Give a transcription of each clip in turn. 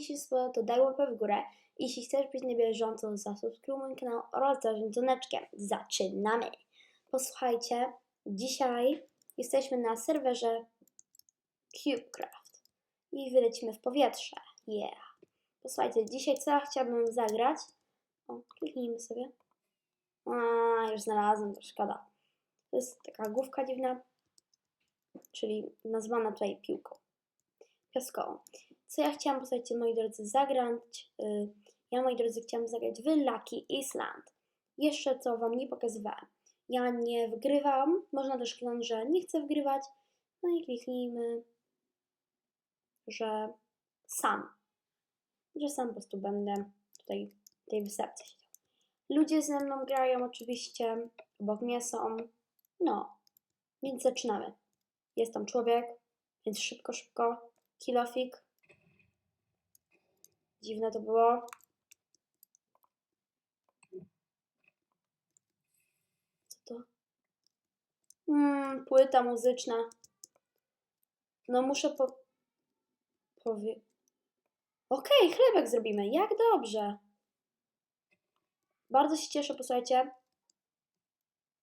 Jeśli się spodoba, to daj łapę w górę. Jeśli chcesz być na bieżąco, zasubskrybuj mój kanał oraz zarządź dzwoneczkiem. Zaczynamy! Posłuchajcie, dzisiaj jesteśmy na serwerze CubeCraft i wylecimy w powietrze. Yeah! Posłuchajcie, dzisiaj co chciałabym zagrać? O, kliknijmy sobie. A, już znalazłem, to szkoda. To jest taka główka dziwna, czyli nazwana tutaj piłką piaskową. Co ja chciałam, posłuchajcie, moi drodzy, zagrać? y, Ja, moi drodzy, chciałam zagrać w Lucky Island. Jeszcze co Wam nie pokazywałam. Ja nie wgrywam, można też kliknąć, że nie chcę wgrywać. No i kliknijmy, że sam. Że sam po prostu będę tutaj w tej wysepce siedział. Ludzie ze mną grają oczywiście, obok mnie są. No, więc zaczynamy. Jest tam człowiek, więc szybko, szybko. Kilofik. Dziwne to było. Co to? Mm, płyta muzyczna. No muszę po... powie... Okej, chlebek zrobimy. Jak dobrze. Bardzo się cieszę, posłuchajcie,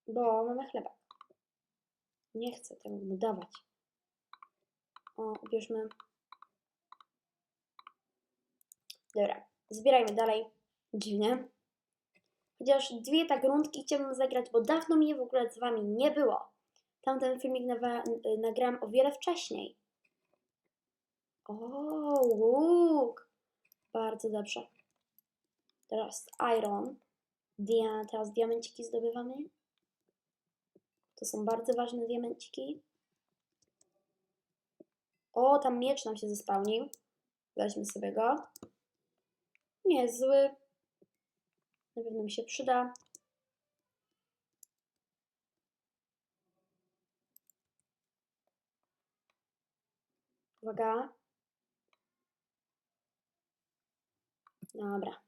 bo mamy chlebek. Nie chcę tego dawać. O, ubierzmy. Dobra, zbierajmy dalej. Dziwnie. Chociaż dwie tak rundki chciałabym zagrać, bo dawno mnie w ogóle z wami nie było. Tamten filmik nawa- y, nagrałam o wiele wcześniej. O, łuk. Bardzo dobrze. Teraz iron. Dia, teraz diamenciki zdobywamy. To są bardzo ważne diamenciki. O, tam miecz nam się zespałnił. Weźmy sobie go. Nie jest zły. Na pewno mi się przyda. Uwaga. Dobra.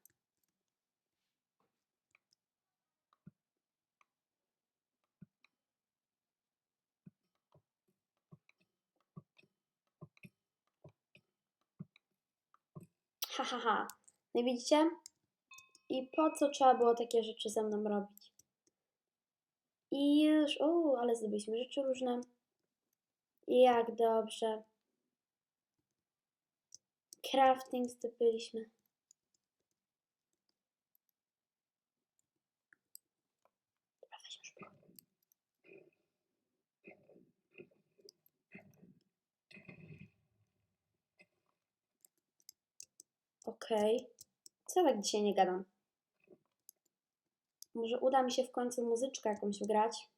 Ha, ha, ha. No widzicie? I po co trzeba było takie rzeczy ze mną robić? I już, o, ale zdobyliśmy rzeczy różne. Jak dobrze. Crafting zdobyliśmy. Okej. Co tak dzisiaj nie gadam? Może uda mi się w końcu muzyczkę jakąś. Jakąś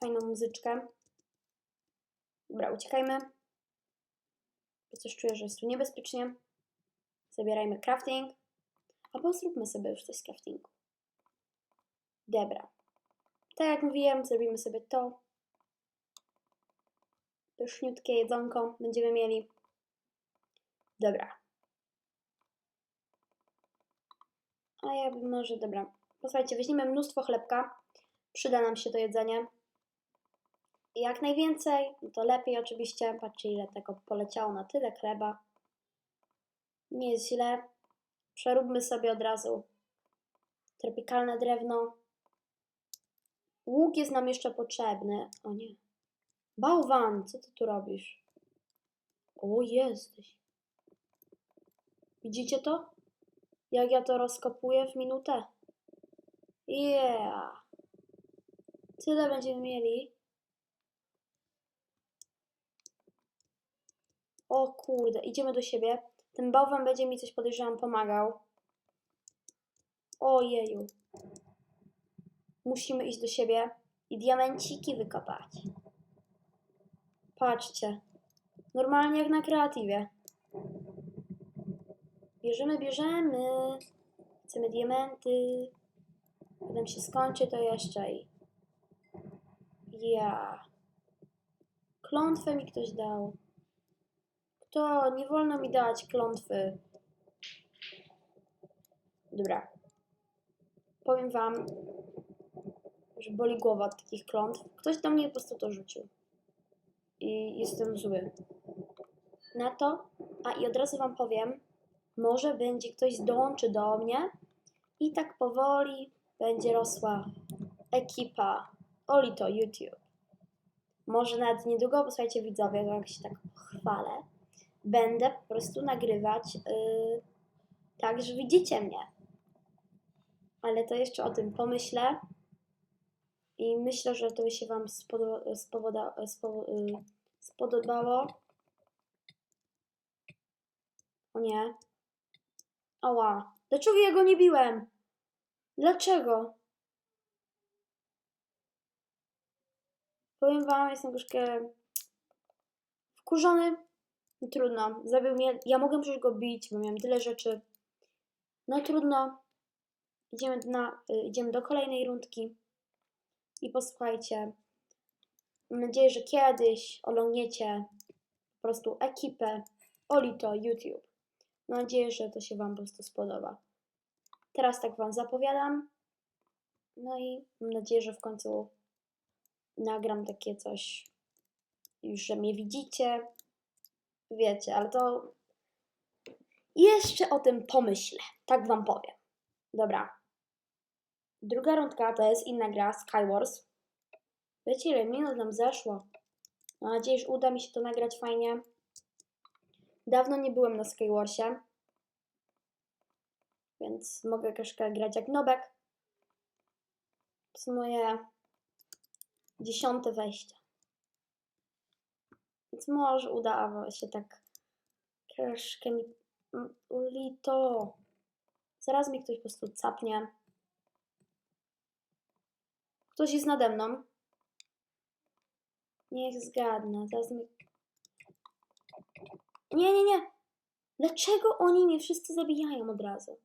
fajną muzyczkę. Dobra, uciekajmy. Bo coś czuję, że jest tu niebezpiecznie. Zabierajmy crafting. Albo zróbmy sobie już coś z craftingu. Dobra. Tak jak mówiłem, zrobimy sobie to. Pyszniutkie jedzonko będziemy mieli. Dobra. A ja może, dobra. Posłuchajcie, weźmiemy mnóstwo chlebka. Przyda nam się to jedzenie. Jak najwięcej, no to lepiej oczywiście. Patrzcie, ile tego poleciało na tyle chleba. Nie jest źle. Przeróbmy sobie od razu tropikalne drewno. Łuk jest nam jeszcze potrzebny. O nie. Bałwan, co ty tu robisz? O, jesteś. Widzicie to? Jak ja to rozkopuję w minutę? Yeah! Tyle będziemy mieli. O kurde, idziemy do siebie. Ten bałwan będzie mi coś podejrzewam pomagał. Ojeju. Musimy iść do siebie i diamenciki wykopać. Patrzcie. Normalnie jak na kreatywie. Bierzemy, bierzemy. Chcemy diamenty. Potem się skończy to jeszcze i... Ja. Klątwę mi ktoś dał. Kto? Nie wolno mi dać klątwy. Dobra. Powiem wam, że boli głowa od takich klątw. Ktoś do mnie po prostu to rzucił. I jestem zły. Na to, A i od razu Wam powiem, może będzie ktoś dołączy do mnie i tak powoli będzie rosła ekipa Olito YouTube. Może nawet niedługo, posłuchajcie widzowie, jak się tak chwalę, będę po prostu nagrywać yy, tak, że widzicie mnie. Ale to jeszcze o tym pomyślę i myślę, że to by się Wam spodo- spowoda- spo- yy, spodobało. O nie. Ała. Dlaczego ja go nie biłem? Dlaczego? Powiem wam, jestem troszkę wkurzony. Trudno. Zabił mnie. Ja mogłem przecież go bić, bo miałem tyle rzeczy. No trudno. Idziemy, na, y, idziemy do kolejnej rundki. I posłuchajcie. Mam nadzieję, że kiedyś osiągniecie po prostu ekipę Olito YouTube. Mam nadzieję, że to się Wam po prostu spodoba. Teraz tak Wam zapowiadam. No i mam nadzieję, że w końcu nagram takie coś, już że mnie widzicie. Wiecie, ale to jeszcze o tym pomyślę. Tak Wam powiem. Dobra. Druga rundka to jest inna gra, Skywars. Wiecie, ile minut nam zeszło? Mam nadzieję, że uda mi się to nagrać fajnie. Dawno nie byłem na Skywarsie, więc mogę troszkę grać jak nobek. To jest moje dziesiąte wejście. Więc może uda się tak troszkę. Mm, Ulito. Zaraz mi ktoś po prostu capnie. Ktoś jest nade mną. Niech zgadnę. Zaraz mi... Nie, nie, nie. Dlaczego oni mnie wszyscy zabijają od razu?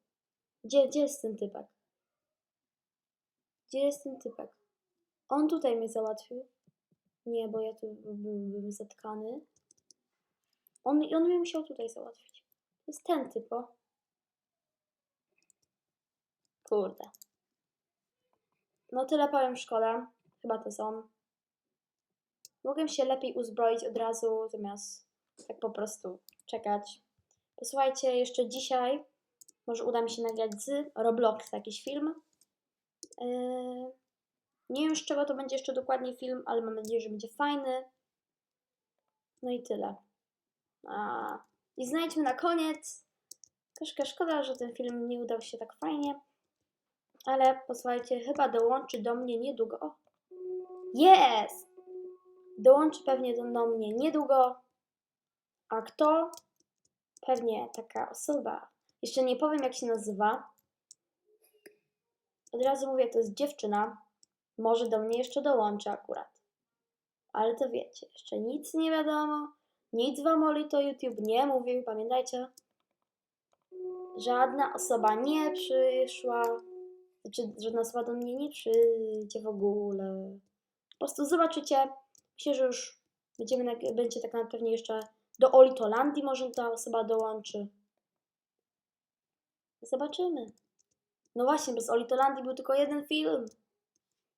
Gdzie, gdzie jest ten typek? Gdzie jest ten typek? On tutaj mnie załatwił. Nie, bo ja tu byłbym zatkany. On, on mnie musiał tutaj załatwić. To jest ten typo. Kurde. No tyle powiem w szkole. Chyba to są. Mogłem się lepiej uzbroić od razu, zamiast tak po prostu czekać. Posłuchajcie, jeszcze dzisiaj może uda mi się nagrać z Roblox jakiś film. Yy, nie wiem z czego to będzie jeszcze dokładnie film, ale mam nadzieję, że będzie fajny. No i tyle. A, I znajdźmy na koniec. Troszkę szkoda, że ten film nie udał się tak fajnie. Ale posłuchajcie, chyba dołączy do mnie niedługo. Jest! Dołączy pewnie do, do mnie niedługo. A kto? Pewnie taka osoba. Jeszcze nie powiem, jak się nazywa. Od razu mówię, to jest dziewczyna. Może do mnie jeszcze dołączy akurat. Ale to wiecie, jeszcze nic nie wiadomo. Nic wam Oli to YouTube nie mówił, pamiętajcie. Żadna osoba nie przyszła. Znaczy, żadna osoba do mnie nie przyjdzie w ogóle. Po prostu zobaczycie. Myślę, że już będziemy, będzie tak naprawdę pewnie jeszcze do Olitolandii może ta osoba dołączy. Zobaczymy. No właśnie, bo z Olitolandii był tylko jeden film.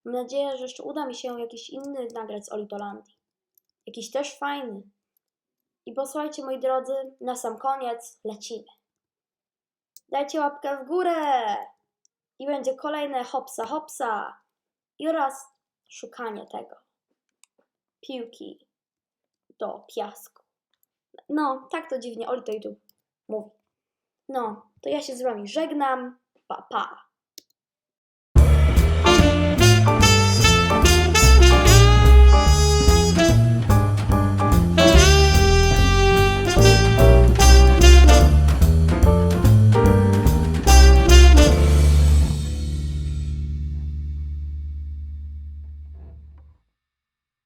Mam nadzieję, że jeszcze uda mi się jakiś inny nagrać z Olitolandii. Jakiś też fajny. I posłuchajcie, moi drodzy, na sam koniec lecimy. Dajcie łapkę w górę! I będzie kolejne hopsa hopsa. I oraz szukanie tego. Piłki do piasku. No, tak to dziwnie Oli to YouTube mówi. No, to ja się z wami żegnam. Pa, pa.